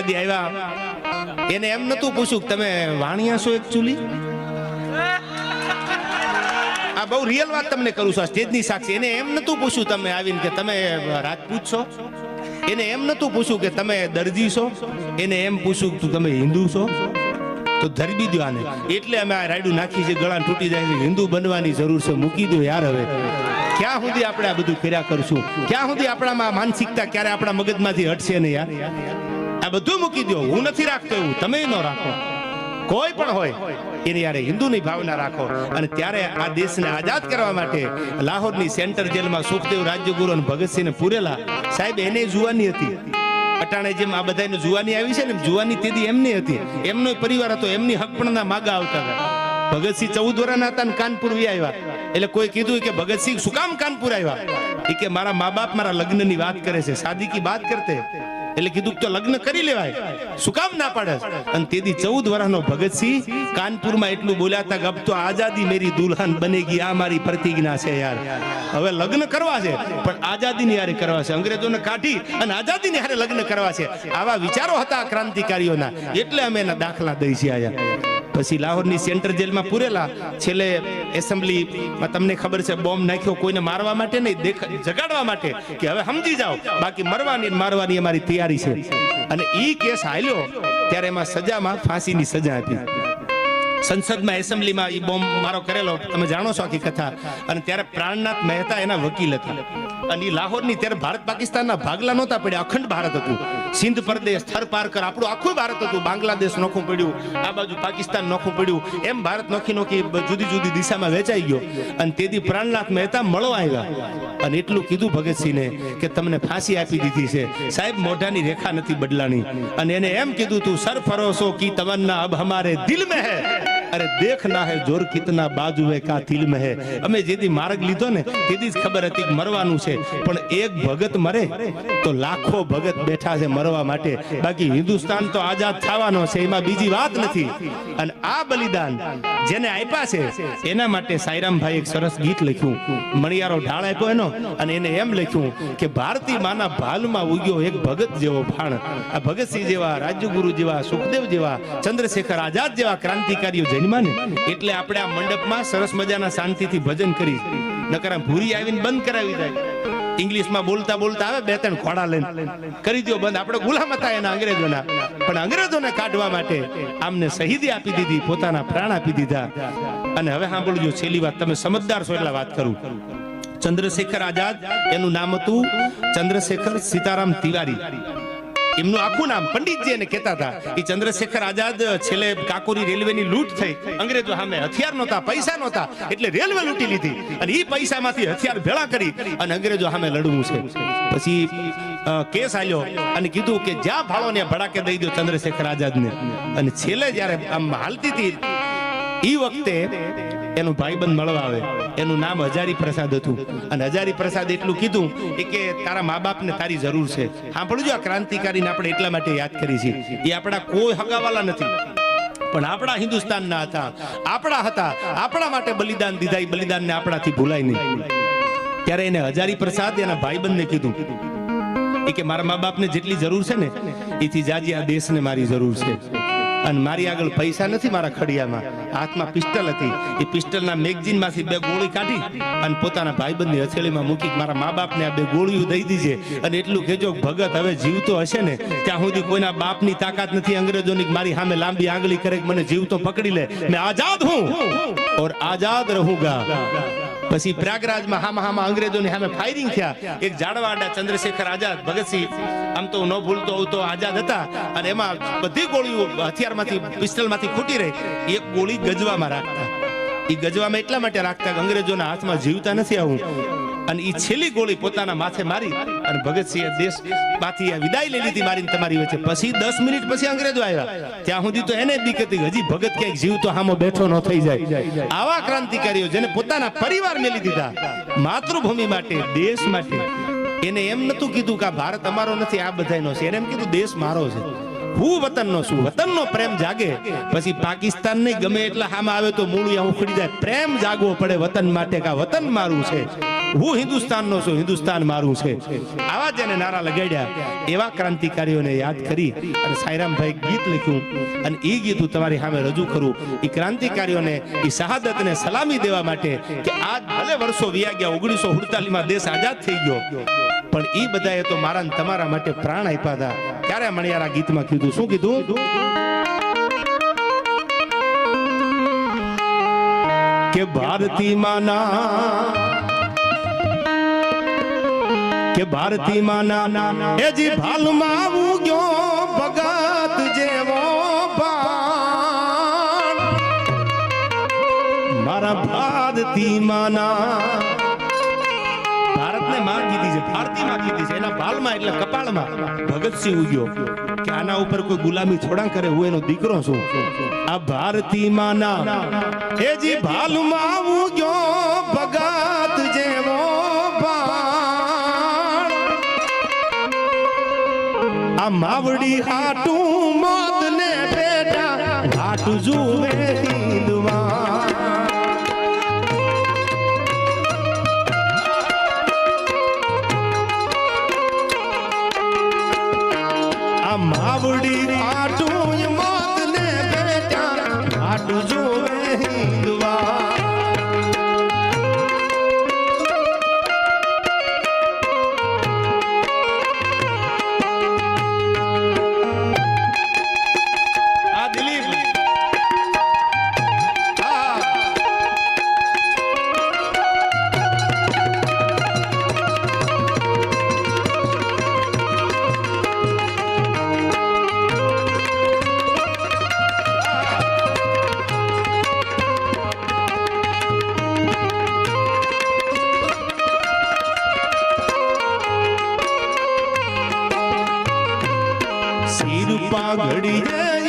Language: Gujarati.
હૈદરાબાદી આવ્યા એને એમ નતું પૂછ્યું તમે વાણિયા છો એકચ્યુઅલી આ બહુ રિયલ વાત તમને કરું છું સ્ટેજની સાક્ષી. એને એમ નતું પૂછ્યું તમે આવીને કે તમે રાજપૂત છો? એને એમ નતું પૂછ્યું કે તમે દરજી છો? એને એમ પૂછ્યું કે તમે હિન્દુ છો? તો ધરબી દો આને. એટલે અમે આ રાયડું નાખી છે ગળા તૂટી જાય છે. હિન્દુ બનવાની જરૂર છે, મૂકી દો યાર હવે. ક્યાં સુધી આપણે આ બધું કર્યા કરશું? ક્યાં સુધી આપણામાં માનસિકતા ક્યારે આપણા મગજમાંથી હટશે ને યાર? આ બધું મૂકી દો હું નથી રાખતો એવું. તમે ન રાખો. કોઈ પણ હોય, એની યારે હિન્દુની ભાવના રાખો. અને ત્યારે આ દેશને આઝાદ કરવા માટે લાહોરની સેન્ટર જેલમાં સુખદેવ રાજ્યગુરુ અને ભગતસિંહને પૂરેલા સાહેબ, એને જુવાની હતી. અટાણે જેમ આ બધાને જુવાની આવી છે ને જુવાની તેદી એમની હતી. એમનો પરિવાર હતો, એમની હકપણના માગા આવતા હતા. ભગતસિંહ ચૌદ વર્ષના હતા ને કાનપુર વી આવ્યા એટલે કોઈ કીધું કે ભગતસિંહ શું કામ કાનપુર આવ્યા એ કે મારા મા બાપ મારા લગ્નની વાત કરે છે શાદી કી બાત કરતે. એટલે કીધું તો લગ્ન કરી લેવાય. શું કામ ના પાડે? અને તેથી ચૌદ વર્ષનો ભગતસિંહ કાનપુરમાં એટલું બોલ્યા હતા તો આઝાદી મેરી દુલ્હન બનેગી, આ મારી પ્રતિજ્ઞા છે યાર. હવે લગ્ન કરવા છે, પણ આઝાદીની હારે કરવા છે? અંગ્રેજોને કાઢી અને આઝાદીની હારે લગ્ન કરવા છે? આવા વિચારો હતા ક્રાંતિકારીઓના. એટલે અમે એના દાખલા દઈ છીએ આયા પછી લાહોરની સેન્ટર જેલમાં પૂરેલા છેલ્લે એસેમ્બલીમાં તમને ખબર છે, બોમ્બ નાખ્યો કોઈને મારવા માટે નહીં, દેખ, જગાડવા માટે કે હવે સમજી જાઓ, બાકી મરવાની મારવાની અમારી તૈયારી છે. અને એ કેસ હાલ્યો ત્યારે એમાં સજામાં ફાંસીની સજા આપી. સંસદમાં એસેમ્બલીમાં એ બોમ્બ મારો કરેલો. તમે જાણો છો આખી કથા. અને ત્યારે પ્રાણનાથ મહેતા એના વકીલ હતા. અને એ લાહોરની ત્યારે ભારત પાકિસ્તાનના ભાગલા નહોતા પડ્યા. અખંડ ભારત હતું. સિંધ પ્રદેશ, થર પારકર આપણું આખું ભારત હતું. બાંગ્લાદેશ નોખું પડ્યું. આ બાજુ પાકિસ્તાન નોખું પડ્યું. એમ ભારત નોખી નોખી જુદી જુદી દિશામાં વેચાઈ ગયો. અને તેથી પ્રાણનાથ મહેતા મળવા આવ્યા. અને એટલું કીધું ભગતસિંહને કે તમને ફાંસી આપી દીધી છે. સાહેબ, મોઢાની રેખા નથી બદલાની અને એને એમ કીધું તું, સર ફરોસો કી તમન્ના અબ હમારે દિલ में है અરે દેખના હે જોર કિતના બાજુએ કા દિલ है અમે જેથી માર્ગ લીધો ને તેથી જ ખબર હતી કે મરવાનું છે. પણ એક ભગત મરે તો લાખો ભગત બેઠા છે મરવા માટે. બાકી હિન્દુસ્તાન તો આઝાદ થવાનો છે, એમાં બીજી વાત નથી. અને આ બલિદાન જેને આપ્યા છે, એના માટે સાઈરામભાઈ એક સરસ ગીત લખ્યું. મણિયારો ઢાળ આપ્યો એનો અને એને એમ લખ્યું કે ભારતી માના ભાલમાં ઉગ્યો એક ભગત જેવો ભાણ. આ ભગતસિંહ જેવા રાજ્યગુરુ જેવા, સુખદેવ જેવા, ચંદ્રશેખર આઝાદ જેવા ક્રાંતિકારીઓ જન્મા ને એટલે આપણે આ મંડપમાં સરસ મજાના શાંતિથી ભજન કરી. નકર ભૂરી આવીને બંધ કરાવી જાય. ઇંગ્લિશમાં બોલતા બોલતા આવે, બે ત્રણ ખોડા લઈને. કરી દો બંધ. આપણે ગુલામ હતા એના અંગ્રેજોના. પણ અંગ્રેજોને કાઢવા માટે આમને શહીદી આપી દીધી, પોતાના પ્રાણ આપી દીધા. અને હવે સાંભળજો, છેલ્લી વાત. તમે સમજદાર છો એટલે વાત કરું. ચંદ્રશેખર આઝાદ, એનું નામ હતું ચંદ્રશેખર સીતારામ તિવારી. એમનું આખું નામ પંડિતજી એને કહેતા હતા. એ ચંદ્રશેખર આઝાદ, છેલ્લે કાકોરી રેલવેની લૂંટ થઈ. અંગ્રેજો સામે હથિયાર નહોતા, પૈસા નહોતા, એટલે રેલવે લૂંટી લીધી. અને એ પૈસામાંથી હથિયાર ભેળા કરી અને અંગ્રેજો સામે લડવું છે. પછી કેસ આવ્યો અને કીધું કે જ્યાં ભાળો ને ભડાકે દઈ દો ચંદ્રશેખર આઝાદને. અને છેલ્લે જ્યારે આમ હાલતી હતી એ વખતે એનું ભાઈબંધ મળવા આવે. એનું નામ હજારી પ્રસાદ હતું. અને હજારી પ્રસાદ એટલું કીધું કે તારા મા બાપને તારી જરૂર છે. સાંભળજો આ ક્રાંતિકારીને આપણે એટલા માટે યાદ કરી છે. એ આપણા કોઈ હગાવાલા નથી. પણ આપણા હિન્દુસ્તાનના હતા. આપણા હતા. આપણા માટે બલિદાન દીધા એ બલિદાનને આપણાથી ભૂલાય નહીં. ત્યારે એને હજારી પ્રસાદ એના ભાઈબંધને કીધું. એ કે મારા મા બાપને જેટલી જરૂર છે ને, એથી જાજી આ દેશને મારી જરૂર છે. અને મારી આગળ પૈસા નથી મારા ખડિયામાં. હાથમાં પિસ્ટલ હતી. એ પિસ્ટલના મેગઝીનમાંથી બે ગોળી કાઢી અને પોતાના ભાઈબંધની હથેળીમાં મૂકી મારા મા બાપને આ બે ગોળીઓ દઈ દીજે. અને એટલું કહેજો ભગત હવે જીવતો હશે ને, ત્યાં સુધી કોઈના બાપની તાકાત નથી અંગ્રેજોની મારી સામે લાંબી આંગળી કરે મને જીવતો પકડી લે. મેં આઝાદ હું. ઓર આઝાદ રહુંગા. પછી પ્રયાગરાજમાં હામાં હામાં અંગ્રેજોની સામે ફાયરિંગ થયા. એક જાડવાડા ચંદ્રશેખર આઝાદ, ભગતસિંહ, આમ તો ન ભૂલતો હોવ તો આઝાદ હતા. અને એમાં બધી ગોળીઓ હથિયારમાંથી, પિસ્તલમાંથી ખૂટી રહી. એક ગોળી ગજવામાં રાખતા. એ ગજવામાં એટલા માટે રાખતા કે અંગ્રેજોના હાથમાં જીવતા નથી આવું. અને એ છેલ્લી ગોળી પોતાના માથે મારી અને ભગતસિંહે દેશમાંથી વિદાય લઈ લીધી મારીને તમારી વચ્ચે. પછી દસ મિનિટ પછી અંગ્રેજો આવ્યા. ત્યાં સુધી તો એને હતી. હજી ભગત ક્યાંક જીવતો હામો બેઠો ન થઈ જાય. આવા ક્રાંતિકારીઓ જેને પોતાના પરિવાર મેલી દીધા, માતૃભૂમિ માટે, દેશ માટે. એને એમ નતું કીધું કે ભારત અમારો નથી, આ બધાનો છે. એને એમ કીધું, દેશ મારો છે. હું વતનનો છું. વતનનો પ્રેમ જાગે. પછી પાકિસ્તાન નહીં ગમે એટલા હામાં આવે તો મૂળ ઉખડી જાય. પ્રેમ જાગવો પડે વતન માટે કે વતન મારું છે. હું હિન્દુસ્તાનનો છું, હિન્દુસ્તાન મારું છે. આવા જેને નારા લગાડ્યા. એવા ક્રાંતિકારીઓને યાદ કરી અને સાયરામભાઈ ગીત લખ્યું અને એ ગીત હું તમારી સામે રજૂ કરું. એ ક્રાંતિકારીઓને એ શહાદતને સલામી દેવા માટે કે આજ ભલે વર્ષો વ્યા ગયા, ઓગણીસો સુડતાલીસમાં દેશ આઝાદ થઈ ગયો, પણ એ બધાએ તો મારા તમારા માટે પ્રાણ આપ્યા હતા. ત્યારે મણિયારા ગીતમાં કીધું. શું કીધું? કે ભારતી માના કે ભારતી માના એજી ભાલમાં આવું ગયો ભગત જેવો મારા ભારતી માના ભારતને માં કીધી છે ભારતી માં કીધી છે. એના ભાલમાં એટલે કપાળમાં ભગતસિંહ ઉગ્યો. આના ઉપર કોઈ ગુલામી થોડા કરે હું એનો દીકરો છું. આ ભારતી માના એ જી ભાલમાં આવું આ માવડી હાટું મોત ને બેટા હાટું જુએ હિંદવા આ માવડી આટું સિર પાઘડી